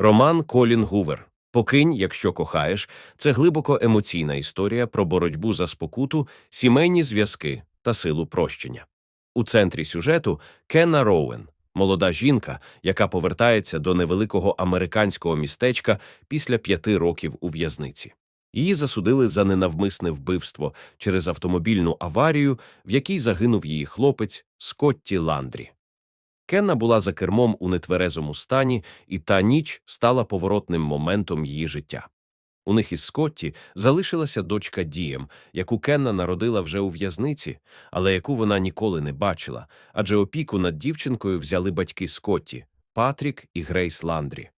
Роман Колін Гувер Покинь, якщо кохаєш, це глибоко емоційна історія про боротьбу за спокуту, сімейні зв'язки та силу прощення. У центрі сюжету Кенна Роуен, молода жінка, яка повертається до невеликого американського містечка після п'яти років у в'язниці. Її засудили за ненавмисне вбивство через автомобільну аварію, в якій загинув її хлопець Скотті Ландрі. Кенна була за кермом у нетверезому стані, і та ніч стала поворотним моментом її життя. У них із Скотті залишилася дочка Дієм, яку Кенна народила вже у в'язниці, але яку вона ніколи не бачила, адже опіку над дівчинкою взяли батьки Скотті Патрік і Грейс Ландрі.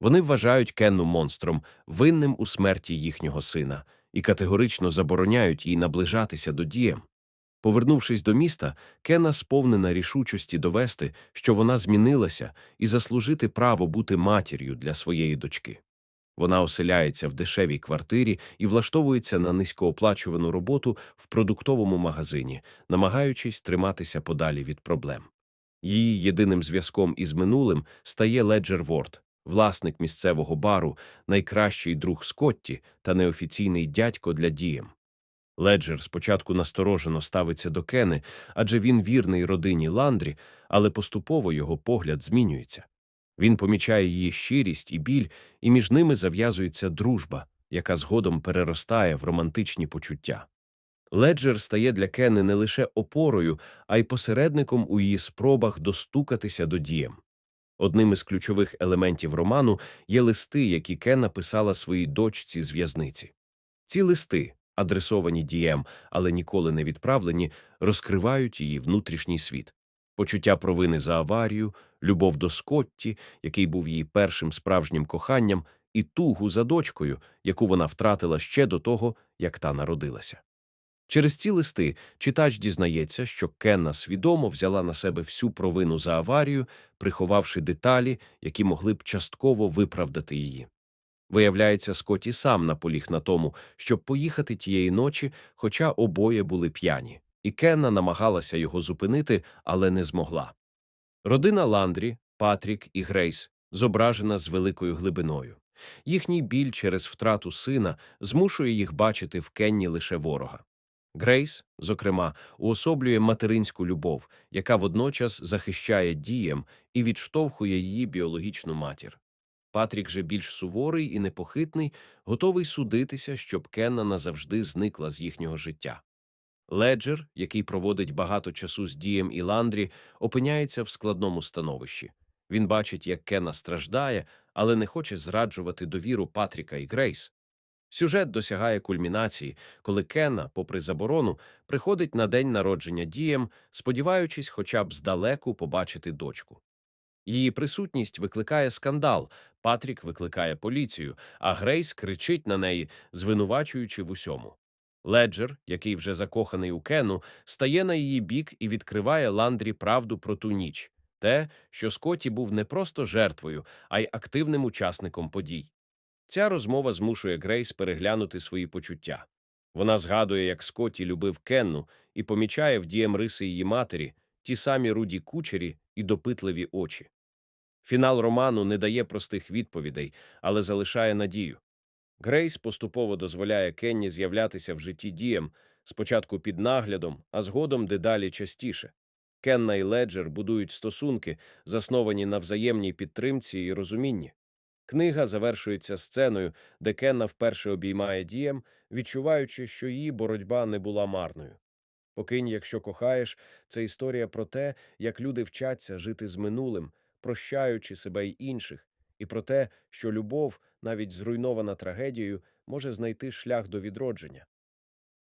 Вони вважають Кенну монстром, винним у смерті їхнього сина, і категорично забороняють їй наближатися до Дієм. Повернувшись до міста, Кена сповнена рішучості довести, що вона змінилася, і заслужити право бути матір'ю для своєї дочки. Вона оселяється в дешевій квартирі і влаштовується на низькооплачувану роботу в продуктовому магазині, намагаючись триматися подалі від проблем. Її єдиним зв'язком із минулим стає Леджер Ворд, власник місцевого бару, найкращий друг Скотті та неофіційний дядько для дієм. Леджер спочатку насторожено ставиться до Кени, адже він вірний родині Ландрі, але поступово його погляд змінюється. Він помічає її щирість і біль, і між ними зав'язується дружба, яка згодом переростає в романтичні почуття. Леджер стає для Кени не лише опорою, а й посередником у її спробах достукатися до дієм. Одним із ключових елементів роману є листи, які Кена писала своїй дочці з в'язниці. Ці листи, адресовані дієм, але ніколи не відправлені, розкривають її внутрішній світ. Почуття провини за аварію, любов до Скотті, який був її першим справжнім коханням, і тугу за дочкою, яку вона втратила ще до того, як та народилася. Через ці листи читач дізнається, що Кенна свідомо взяла на себе всю провину за аварію, приховавши деталі, які могли б частково виправдати її. Виявляється, Скотті сам наполіг на тому, щоб поїхати тієї ночі, хоча обоє були п'яні, і Кенна намагалася його зупинити, але не змогла. Родина Ландрі, Патрік і Грейс зображена з великою глибиною. Їхній біль через втрату сина змушує їх бачити в Кенні лише ворога. Грейс, зокрема, уособлює материнську любов, яка водночас захищає дієм і відштовхує її біологічну матір. Патрік же більш суворий і непохитний, готовий судитися, щоб Кенна назавжди зникла з їхнього життя. Леджер, який проводить багато часу з Дієм і Ландрі, опиняється в складному становищі. Він бачить, як Кенна страждає, але не хоче зраджувати довіру Патріка і Грейс. Сюжет досягає кульмінації, коли Кенна, попри заборону, приходить на день народження Дієм, сподіваючись хоча б здалеку побачити дочку. Її присутність викликає скандал, Патрік викликає поліцію, а Грейс кричить на неї, звинувачуючи в усьому. Леджер, який вже закоханий у Кену, стає на її бік і відкриває Ландрі правду про ту ніч те, що Скотті був не просто жертвою, а й активним учасником подій. Ця розмова змушує Грейс переглянути свої почуття. Вона згадує, як Скотті любив Кенну, і помічає в дієм риси її матері ті самі руді кучері і допитливі очі. Фінал роману не дає простих відповідей, але залишає надію. Грейс поступово дозволяє Кенні з'являтися в житті дієм, спочатку під наглядом, а згодом дедалі частіше. Кенна і Леджер будують стосунки, засновані на взаємній підтримці і розумінні. Книга завершується сценою, де Кенна вперше обіймає дієм, відчуваючи, що її боротьба не була марною. Покинь, якщо кохаєш, це історія про те, як люди вчаться жити з минулим, прощаючи себе й інших, і про те, що любов, навіть зруйнована трагедією, може знайти шлях до відродження.